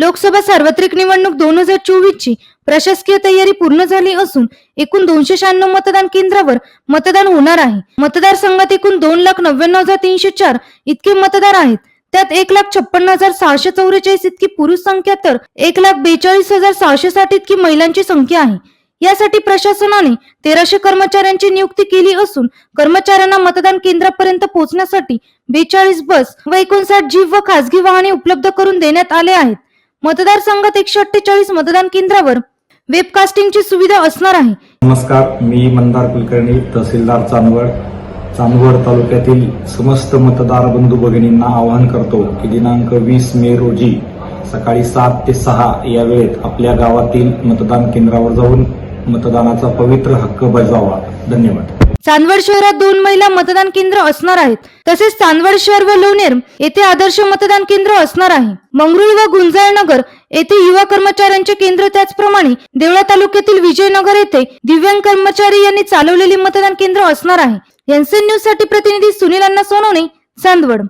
लोकसभा सार्वत्रिक निवडणूक दोन हजार चोवीस ची प्रशासकीय तयारी पूर्ण झाली असून एकूण दोनशे शहाण्णव मतदान केंद्रावर मतदान होणार आहे. मतदारसंघात एकूण दोन लाख नव्याण्णव हजार तीनशे चार इतके मतदार आहेत. त्यात एक लाख छप्पन्न हजार सहाशे चौवेचाळीस इतकी पुरुष संख्या तर एक लाख बेचाळीस हजार सहाशे साठ इतकी महिलांची संख्या आहे. यासाठी प्रशासनाने तेराशे कर्मचाऱ्यांची नियुक्ती केली असून कर्मचाऱ्यांना मतदान केंद्रापर्यंत पोहोचण्यासाठी बेचाळीस बस व एकोणसाठ जीव व खासगी वाहने उपलब्ध करून देण्यात आले आहेत. मतदारसंघात एकशे अठ्ठेचाळीस मतदान केंद्रावर वेबकास्टिंगची सुविधा असणार आहे. नमस्कार मी मंदार कुलकर्णी तहसीलदार चांदवड. चांदवड तालुक्यातील समस्त मतदार बंधू भगिनींना आवाहन करतो की दिनांक वीस मे रोजी सकाळी सात ते सहा या वेळेत आपल्या गावातील मतदान केंद्रावर जाऊन मतदानाचा पवित्र हक्क बजावा. धन्यवाद. चांदवड शहरात दोन महिला मतदान केंद्र असणार आहेत. तसेच चांदवड शहर व लोणेर येथे आदर्श मतदान केंद्र असणार आहे. मंगरुळ व गुंजाळनगर येथे युवा कर्मचाऱ्यांचे केंद्र त्याचप्रमाणे देवळा तालुक्यातील विजयनगर येथे दिव्यांग कर्मचारी यांनी चालवलेले मतदान केंद्र असणार आहे. एनसीएन न्यूजसाठी प्रतिनिधी सुनील अण्णा सोनवणे चांदवड.